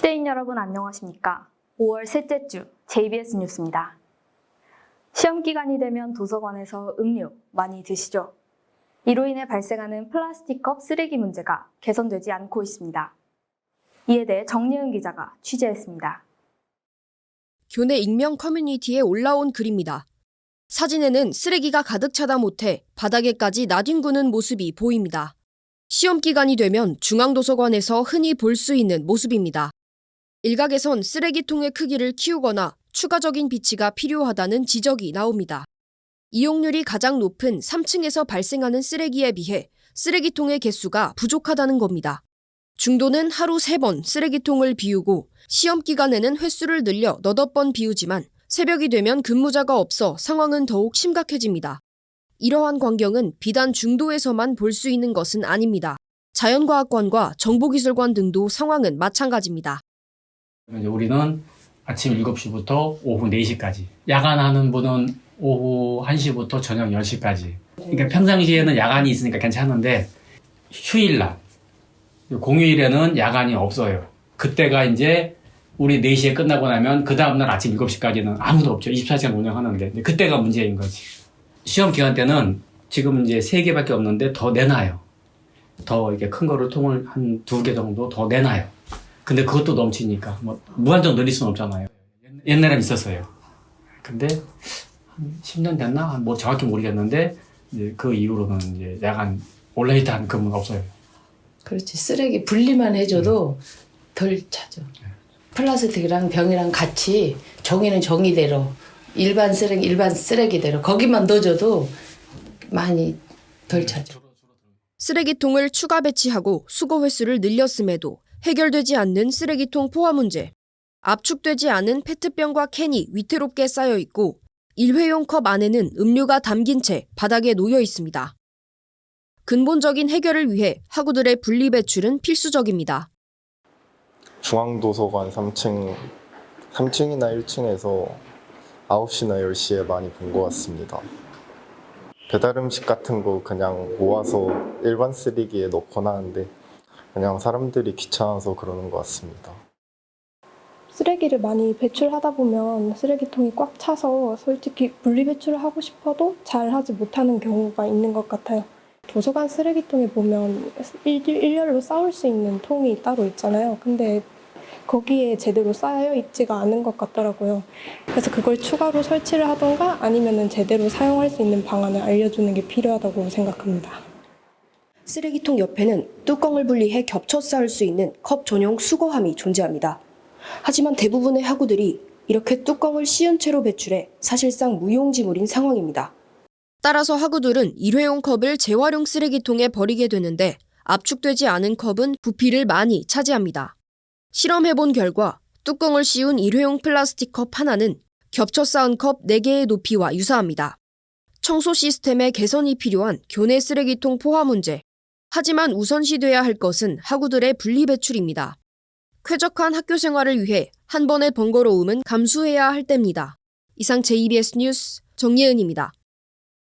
시대인 여러분 안녕하십니까? 5월 셋째 주 JBS 뉴스입니다. 시험 기간이 되면 도서관에서 음료 많이 드시죠? 이로 인해 발생하는 플라스틱 컵 쓰레기 문제가 개선되지 않고 있습니다. 이에 대해 정예은 기자가 취재했습니다. 교내 익명 커뮤니티에 올라온 글입니다. 사진에는 쓰레기가 가득 차다 못해 바닥에까지 나뒹구는 모습이 보입니다. 시험 기간이 되면 중앙도서관에서 흔히 볼 수 있는 모습입니다. 일각에선 쓰레기통의 크기를 키우거나 추가적인 비치가 필요하다는 지적이 나옵니다. 이용률이 가장 높은 3층에서 발생하는 쓰레기에 비해 쓰레기통의 개수가 부족하다는 겁니다. 중도는 하루 3번 쓰레기통을 비우고 시험 기간에는 횟수를 늘려 너덟 번 비우지만 새벽이 되면 근무자가 없어 상황은 더욱 심각해집니다. 이러한 광경은 비단 중도에서만 볼 수 있는 것은 아닙니다. 자연과학관과 정보기술관 등도 상황은 마찬가지입니다. 이제 우리는 아침 7시부터 오후 4시까지. 야간하는 분은 오후 1시부터 저녁 10시까지. 그러니까 평상시에는 야간이 있으니까 괜찮은데 휴일날, 공휴일에는 야간이 없어요. 그때가 이제 우리 4시에 끝나고 나면 그 다음날 아침 7시까지는 아무도 없죠. 24시간 운영하는데. 그때가 문제인 거지. 시험 기간 때는 지금 이제 3개밖에 없는데 더 내놔요. 더 이렇게 큰 거를 통을 한 두 개 정도 더 내놔요. 근데 그것도 넘치니까 뭐 무한정 늘릴 수는 없잖아요. 옛날엔 있었어요. 근데 한 10년 됐나? 뭐 정확히 모르겠는데 이제 그 이후로는 이제 야간 온라이트한 근무가 없어요. 그렇지. 쓰레기 분리만 해줘도 덜 차죠. 플라스틱이랑 병이랑 같이 종이는 종이대로 일반 쓰레기 일반 쓰레기대로 거기만 넣어줘도 많이 덜 차죠. 쓰레기통을 추가 배치하고 수거 횟수를 늘렸음에도 해결되지 않는 쓰레기통 포화 문제. 압축되지 않은 페트병과 캔이 위태롭게 쌓여 있고 일회용 컵 안에는 음료가 담긴 채 바닥에 놓여 있습니다. 근본적인 해결을 위해 학우들의 분리 배출은 필수적입니다. 중앙도서관 3층, 3층이나 1층에서 9시나 10시에 많이 본 것 같습니다. 배달 음식 같은 거 그냥 모아서 일반 쓰레기에 넣거나 하는데 그냥 사람들이 귀찮아서 그러는 것 같습니다. 쓰레기를 많이 배출하다 보면 쓰레기통이 꽉 차서 솔직히 분리 배출을 하고 싶어도 잘 하지 못하는 경우가 있는 것 같아요. 도서관 쓰레기통에 보면 일, 일렬로 쌓을 수 있는 통이 따로 있잖아요. 근데 거기에 제대로 쌓여 있지가 않은 것 같더라고요. 그래서 그걸 추가로 설치를 하던가 아니면은 제대로 사용할 수 있는 방안을 알려주는 게 필요하다고 생각합니다. 쓰레기통 옆에는 뚜껑을 분리해 겹쳐 쌓을 수 있는 컵 전용 수거함이 존재합니다. 하지만 대부분의 학우들이 이렇게 뚜껑을 씌운 채로 배출해 사실상 무용지물인 상황입니다. 따라서 학우들은 일회용 컵을 재활용 쓰레기통에 버리게 되는데 압축되지 않은 컵은 부피를 많이 차지합니다. 실험해본 결과 뚜껑을 씌운 일회용 플라스틱 컵 하나는 겹쳐 쌓은 컵 4개의 높이와 유사합니다. 청소 시스템의 개선이 필요한 교내 쓰레기통 포화 문제. 하지만 우선시돼야 할 것은 학우들의 분리 배출입니다. 쾌적한 학교 생활을 위해 한 번의 번거로움은 감수해야 할 때입니다. 이상 JBS 뉴스 정예은입니다.